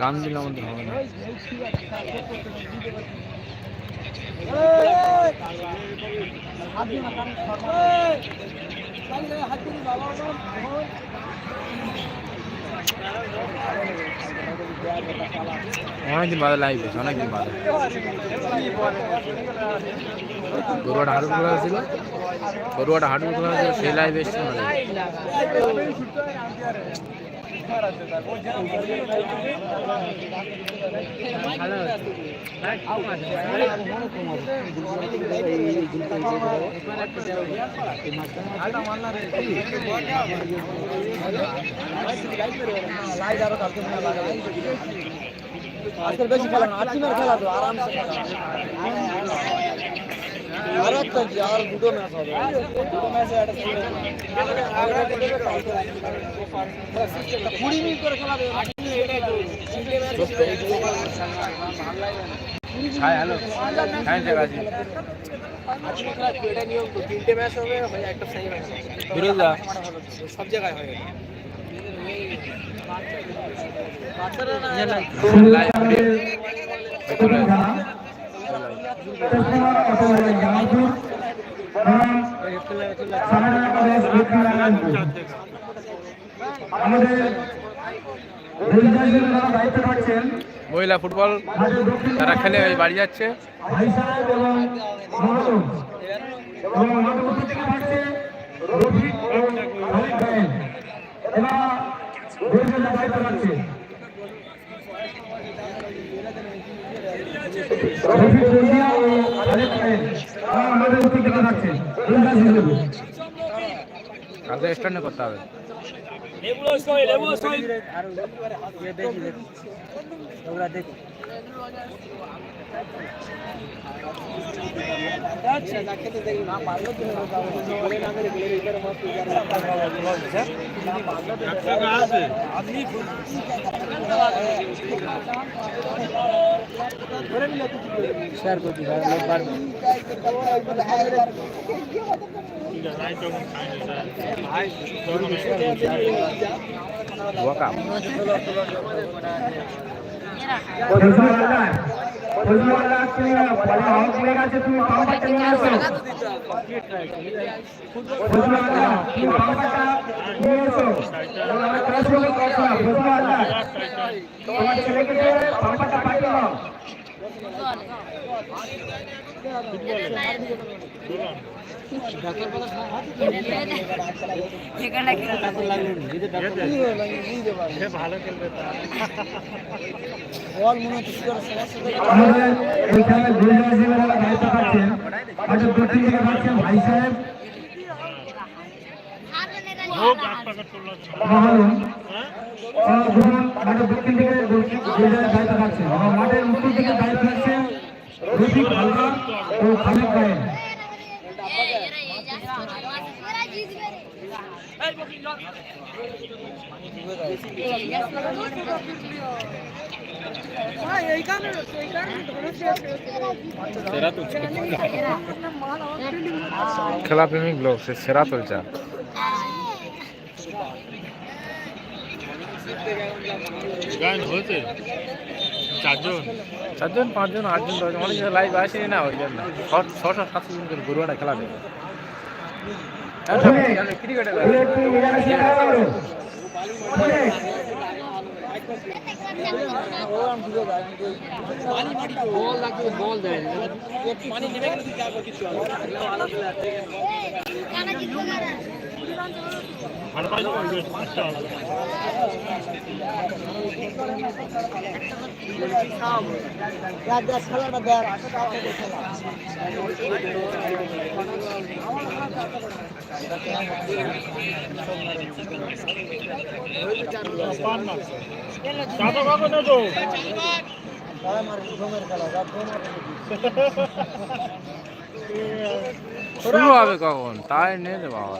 গান দিলে আমাদের হবে না। অনেকদিন বাদে লাইভ হয়েছে, অনেকদিন বাদে। গরুয়াটা হাডু খোলা ছিল গরুয়াটা হাডু খোলা ছিল, সেই লাইভ এসছে আজকাল বেশি খেলা না আট টিমের খেলা তো আরামসে খেলা কুড়ি মিনিট করে খেলা দেবে হাই হ্যালো জায়গা আছে এটা নিয়ম তো তিনটে ম্যাচ হবে একটা সেমি ম্যাচ বিরোধা সব জায়গায় হয় মহিলা ফুটবল তারা খেলে বাড়ি যাচ্ছে। রফিক আমাদের থেকে থাকছে কালকে স্ট্যান্ডে করতে হবে খেতে দেখি না পারলে তো বলে না মেরে বলে এটার মত না পারলে শেয়ার করছি লোক পারবে ওয়াকা ফজলুল্লাহ ফজলুল্লাহ তুমি বলে হক হয়ে গেছে তুমি পাম্পাটা নিয়ে আসো ফজলুল্লাহ তুমি পাম্পাটা নিয়ে এসো এবং আমার ক্লাস রুমে করছ না ফজলুল্লাহ তোমার ছেলেকে দিয়ে পাম্পাটা পাঠিয়ে দাও বল মনে হচ্ছে সুগার সমস্যা আমাদের এইখানে দুই হিসেবে দায়িত্ব পাচ্ছেন হয়তো দু তিন থেকে পাচ্ছেন ভাই সাহেব মহাজন ধরুন মাঠের দক্ষিণ দিকে দুই জায়গায় দায়িত্ব পাচ্ছেন এবং মাঠের উত্তর দিকে দায়িত্ব পাচ্ছেন রফিক হালদার ও খালিদ গায়েন খেলা প্রেমিক ব্লগ, সে সেরা চলছে গান হয়েছে? চারজন? চারজন পাঁচজন আটজন দশজন। অনেক লাইভ আসেনি না ওই জন্য। ছশো সাতশো জন করে গরুয়াটা খেলা দেবে। ক্রিকেটে একটু নিরাশি করা হলো। বল লাগবে বল দেয় একটু পানি নেবে কিন্তু যাবো কিছু ভালো পাইছো আচ্ছা দেখ দেখ খেলাটা দেখ খেলা পান না চাপা কাকো না তো সবাই মার ঘুমের খেলা যা ঘুম শুরু হবে কখন তাই নিয়ে দেবো বাবা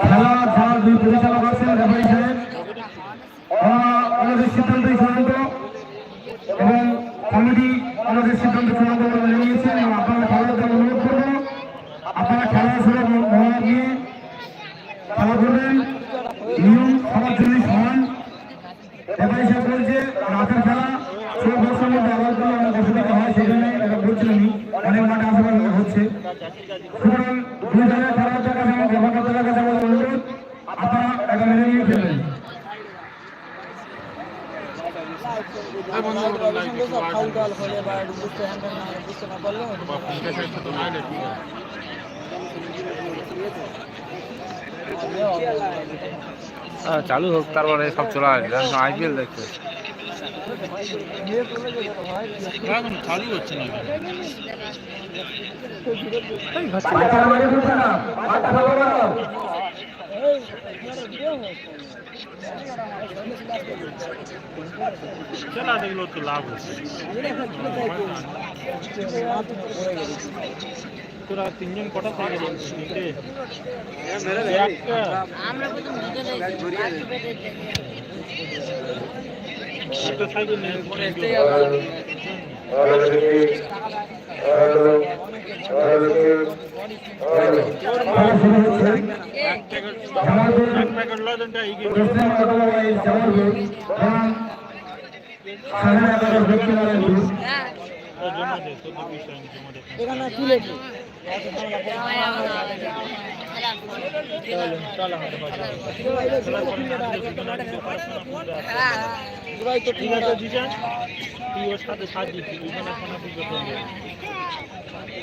খেলা যারা দুই পরিচালক আছেন রেফারি সাহেব। ওরা ওনাদের সিদ্ধান্তই চূড়ান্ত এবং কমিটি ওনাদের সিদ্ধান্ত চূড়ান্ত করে মেনে নিয়েছেন এবং আপনারা খেলার জন্য অনুরোধ করব আপনারা খেলা শুরু মনোভাব নিয়ে খেলা করবেন নিয়ম সবার জন্যই সমান রেফারি সাহেব বলছে রাতের খেলা ষোলো বছরের মধ্যে আবার কোনো অনেক অসুবিধা হয় সেই জন্য এটা বলছিলাম অনেক মাঠে আশেপাশে হচ্ছে সুতরাং দুই দলের খেলোয়াড়দের কাছে এবং কর্মকর্তাদের কাছে আমাদের অনুরোধ আপনারা এটা মেনে নিয়ে খেলবেন হ্যাঁ, চালু হোক তারপরে সব চলে আসবে। আইপিএল দেখতে চালু হচ্ছে না। ভালো খেলা দেখলেও তো লাভ হচ্ছে তোরা তিনজন কটা থেকে তিনটে একটা সাইকেল নিয়ে খেলা শুরু হচ্ছে ঠিক আছে দিশান তুই ওর সাথে সাথ দিচ্ছি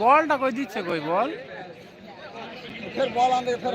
বলটা কই দিচ্ছে কই? বল। ফের বল আনতে ফের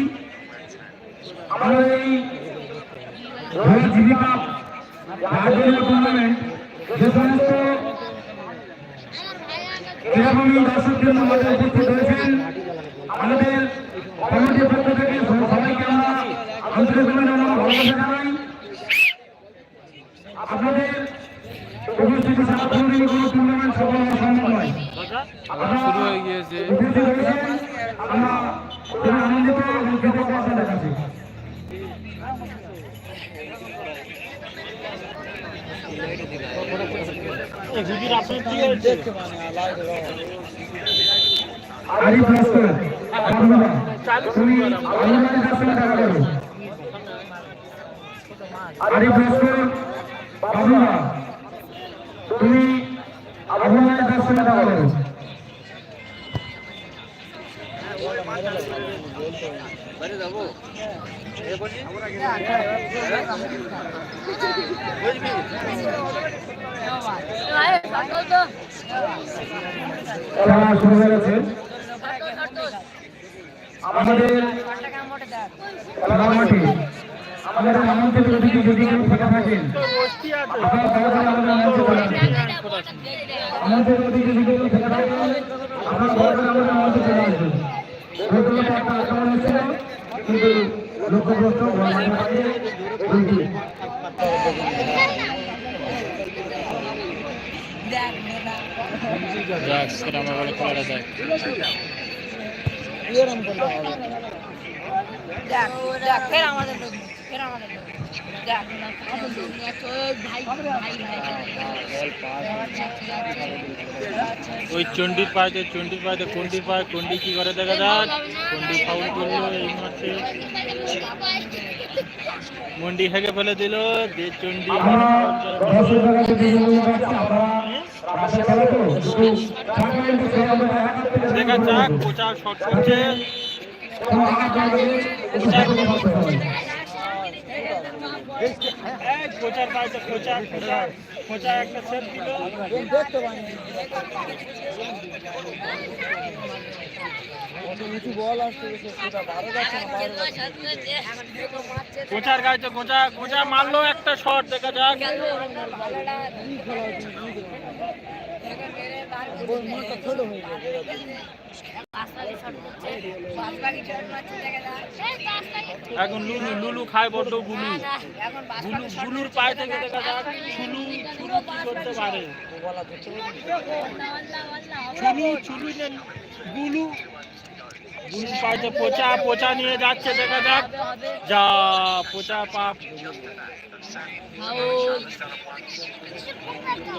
আমরা এই রয়্যাল জিবি কাপ আয়োজনীয় টুর্নামেন্ট যে সমস্ত ক্রীড়াপ্রেমী দর্শকদের মাঝে উপস্থিত হয়েছেন আমাদের কমিটির পক্ষ থেকে সবাইকে আমরা আন্তরিকভাবে আমরা ভালোবাসা জানাই। আপনাদের উপস্থিতি কোনোদিনই কোনো টুর্নামেন্ট সফল হওয়া সম্ভব নয়। শুরু হয়ে গিয়েছে। আমরা আনন্দিত এবং কৃতজ্ঞ আপনাদের তুমি আলমারি দর্শনে দেখা করো আরিফ বাবুরা তুমি আলমারি দর্শনে দেখা করো খেলা শুরু হয়ে গেছে আমাদের খেলার মাঠে আমাদের মঞ্চের ওদিকে যদি কেউ ফাঁকা থাকেন আপনারা তাড়াতাড়ি আমাদের মঞ্চে চলে আসবেন আমাদের ওদিকে যদি কেউ ফাঁকা থাকেন আপনারা তাড়াতাড়ি আমাদের মঞ্চে চলে আসবেন প্রথমত একটা আক্রমণ হচ্ছিল কিন্তু দেখ যাক বলে ফের আমাদের আমাদের ওই চণ্ডীর পায়েতে চণ্ডীর পায়েতে কন্ডির পায়ে কন্ডি কি করে দেখা যাক? কন্ডি ফাউল করল এই মাঠে মন্ডি হেগে ফেলে দিল যে চণ্ডী দেখা যাক কোচা শট করছে। কোচা কোচা কোচা একটা কোচার গাইতে কোচা কোচা মারলো একটা শট দেখা যাক ছোট এখন লুলু লুলু খায় বড্ড গুলু। গুলু, গুলুর পায়ে থেকে দেখা যাক ছুলু ছুলু কি করতে পারে। ছুলু নেন গুলু, গুলুর পায়েতে পোচা পোচা নিয়ে যাচ্ছে, দেখা যাক। যা, পোচা পাপ।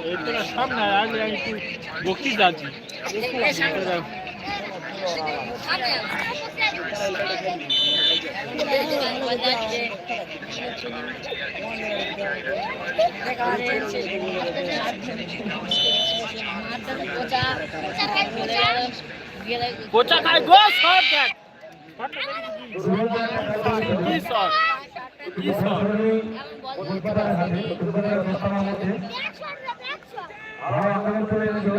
এই তো না সব না একটু বক্তি যাচ্ছি পোচা খায় গো শট দেখ। কি শট কি শট কলকাতার হাতে, কলকাতার মধ্যে আরও আক্রমণ চলে এসেছিল।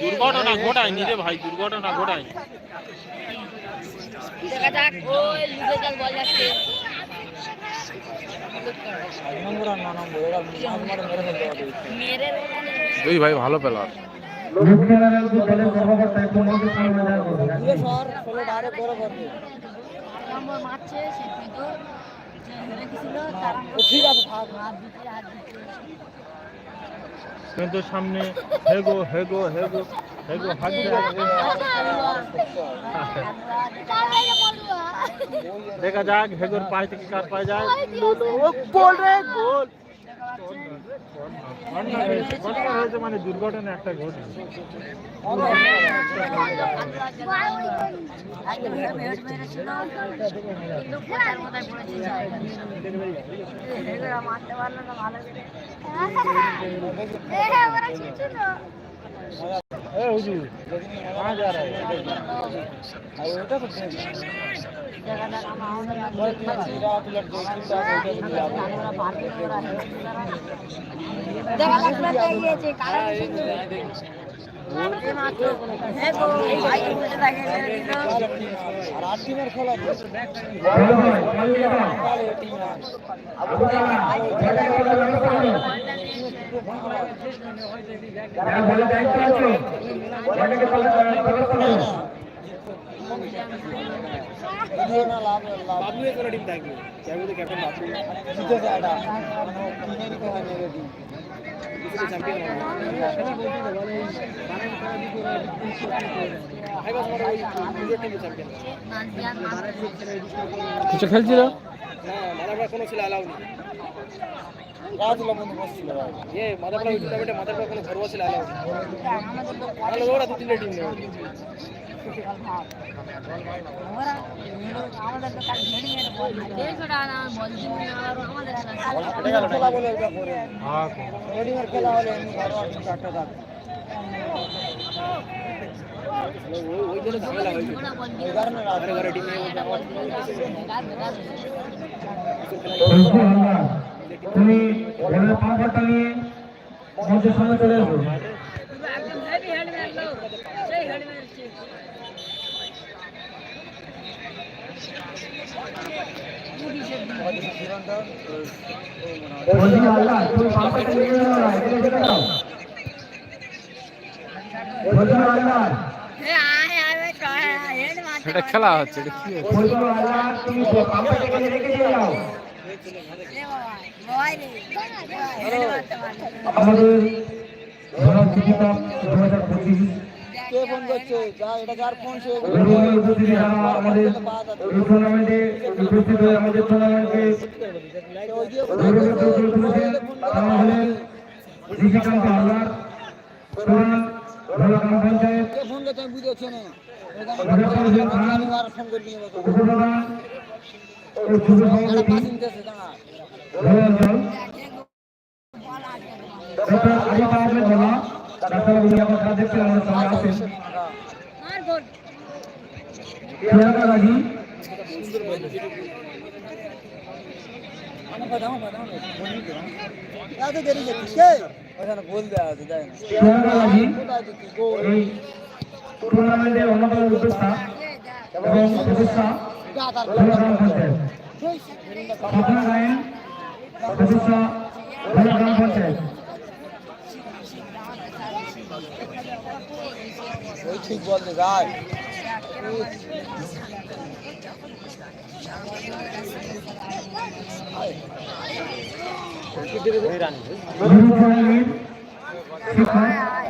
দুর্ঘটনা ঘটায় নিজে ভাই দুর্ঘটনা ঘটায়। দেখা যাক ওই লুজে বল যাচ্ছে। নম্বর আর না নম্বর এরা মাঝ মারে মেরে ফেলতে হবে মেরে দুই ভাই ভালো ও ঠিক আছে থাক হাত দিতে হাত দিতে কিন্তু সামনে হেগো হেগো হেগো হেগো। দেখা যাক হেগোর পায়ে থেকে কার পায়ে যায় গোল ঘটনা হয়েছে মানে দুর্ঘটনা একটা হেডেরা মারতে পারল না ভালো ए हुजूर कहाँ जा रहे हैं अरे बेटा कुछ रात लग গেছে না হ্যাঁ মেরে ভালো হয়, ভালো হয়। যারা বলে দায়িত্ব আছে বলটাকে ব্যবস্থা করুন। না হয় মেরে কিছু খেলছিল মাদাপড়া টুর্নামেন্টে মাদাপড়া কোনো ভালো তিনটে টিম নেই আমাদের তো কাল ভেড়ি মেরে বল দেড়শো টাকা না বল দিবি না আর আমাদের খেলা বলে এটা করে রেডিমের খেলা হলে এমনি ঘর আর তিন চারটা থাকবে ওই জন্য ঝামেলা হয়েছে ওই কারণে রাত ঘরে টিমে বলছি হালদার, তুমি বলের পাম্পারটা নিয়ে মঞ্চের সামনে চলে বলছি আল্লাহ তুমি নিয়ে যাও না এখানে বলছি আল্লাহ এটা খেলা হচ্ছে এটা কি হচ্ছে? বলছি আল্লাহ তুমি রেখে যাও। আমাদের ধরা চিকিৎসা দু হাজার পঁচিশ। কে ফোন করছে? যা এটা যার ফোন সে আমাদের এই টুর্নামেন্টে উপস্থিত হয়ে আমাদের টুর্নামেন্টকে গৌরবের চোখ তুলেছেন তারা হলেন ঋষিকান্ত হালদার সুরান ভোলা গ্রাম পঞ্চায়েত কে ফোন করছে আমি না। উপপ্রধান দেখছেন আমাদের সঙ্গে আছেন এই টুর্নামেন্টের অন্যতম উদ্যোক্তা এবং সদস্যা ঠিক বল দে গায় শিক্ষক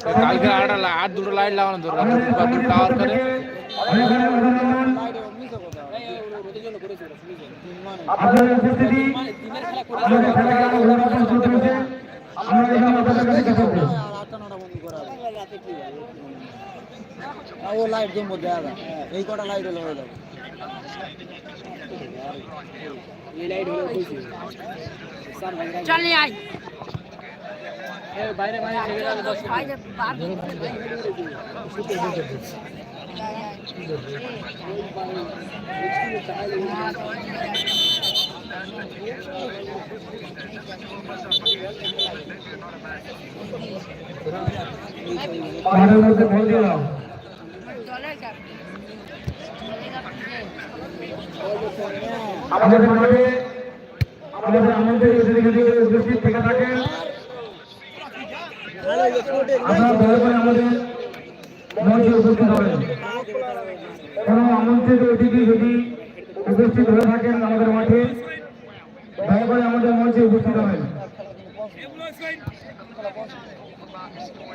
কালকে আট আট দুটো লাইট লাগানো দরকার টাওয়ার করে আরও আর ও লাইট জমবো দেয়া এই কটা লাইট হলে হয়ে চল আয়। আমাদের মাঠে আমাদের আমন্ত্রিত উপস্থিত থেকে থাকেন আপনারা দয়া করে আমাদের মঞ্চে উপস্থিত হবেন। কোনো আমন্ত্রিত অতিথি যদি উপস্থিত হয়ে থাকেন আমাদের মাঠে, দয়া করে আমাদের মঞ্চে উপস্থিত হবেন। আছে?